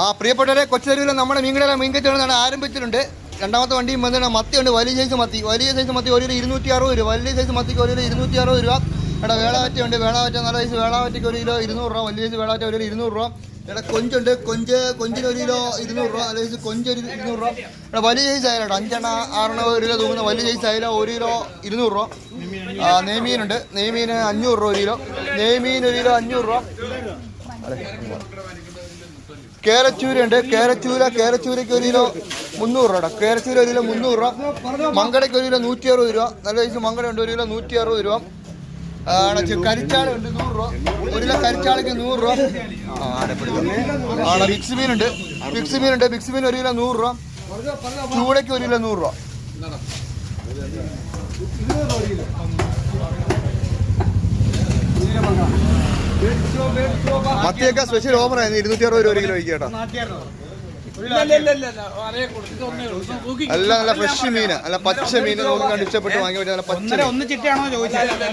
ആ പ്രിയപ്പെട്ടവരെ കൊച്ചുതെരുവിൽ നമ്മുടെ മീൻകടയിലെ മീൻകച്ചവടം ആരംഭിച്ചിട്ടുണ്ട്. രണ്ടാമത്തെ വണ്ടിയും വന്നിട്ട് മത്തിയുണ്ട്. വലിയ സൈസ് മത്തി. വലിയ സൈസ് മത്തി ഒരു ഇരുന്നൂറ്റി അറുപത് രൂപ. വലിയ സൈസ് മത്തിക്ക് ഒരു ഇരുന്നൂറ്റി അറുപത് രൂപ. ഇവിടെ വേളാവറ്റയുണ്ട് വേളാവറ്റ നല്ല സൈസ് വേളാവറ്റയ്ക്ക് ഒരു കിലോ ഇരുന്നൂറ് രൂപ. വലിയ സൈസ് വേളാവറ്റ ഒരു കിലോ ഇരുന്നൂറ് രൂപ. ഇവിടെ കൊഞ്ചുണ്ട്. കൊഞ്ച് കൊഞ്ചിന് ഒരു കിലോ ഇരുന്നൂറ് രൂപ. സൈസ് കൊഞ്ച് ഒരു ഇരുന്നൂറ് രൂപ. ഇവിടെ വലിയ സൈസ് ആയാലും. അഞ്ചെണ്ണ ആറെണ്ണ ഒരു കിലോ തൂങ്ങുന്ന വലിയ സൈസ് ആയാലും ഒരു കിലോ ഇരുന്നൂറ് രൂപ. നെയ്മീനുണ്ട്. നെയ്മീന് അഞ്ഞൂറ് രൂപ ഒരു കിലോ. നെയ്മീൻ ഒരു കിലോ അഞ്ഞൂറ് രൂപ. കേരച്ചൂരുണ്ട് കേരച്ചൂര കേരച്ചൂരയ്ക്ക് ഒരു കിലോ മുന്നൂറ് രൂപ കേരച്ചൂര ഒരു കിലോ മുന്നൂറ് രൂപ. മങ്കടയ്ക്ക് ഒരു കിലോ നൂറ്റി അറുപത് രൂപ. നല്ല സൈസ് മങ്കട ഉണ്ട് ഒരു കിലോ നൂറ്റി അറുപത് രൂപ കരിച്ചാള ഉണ്ട് നൂറ് രൂപ. ഒരു കിലോ കരിച്ചാളയ്ക്ക് നൂറ് രൂപ. ആണ് ആടെ മീൻ ഉണ്ട് മിക്സ് മിക്സ് മീനുണ്ട്. മിക്സ് മീൻ ഒരു കിലോ നൂറ് രൂപ. ചൂടയ്ക്ക് ഒരു കിലോ നൂറ് രൂപ. മത്തിയൊക്കെ സ്പെഷ്യൽ ഓഫർ ആയിരുന്നു. ഇരുന്നൂറ്റി അറുപത് രൂപ ഒരു കിലോ കേട്ടോ. നല്ല നല്ല ഫ്രഷ് മീന്. നല്ല പച്ച മീന് നോക്കി കണ്ട് ഇഷ്ടപ്പെട്ട് വാങ്ങി പറ്റിയ നല്ല പച്ച ഒന്ന് ചിട്ടയാണോ ചോദിച്ചത്?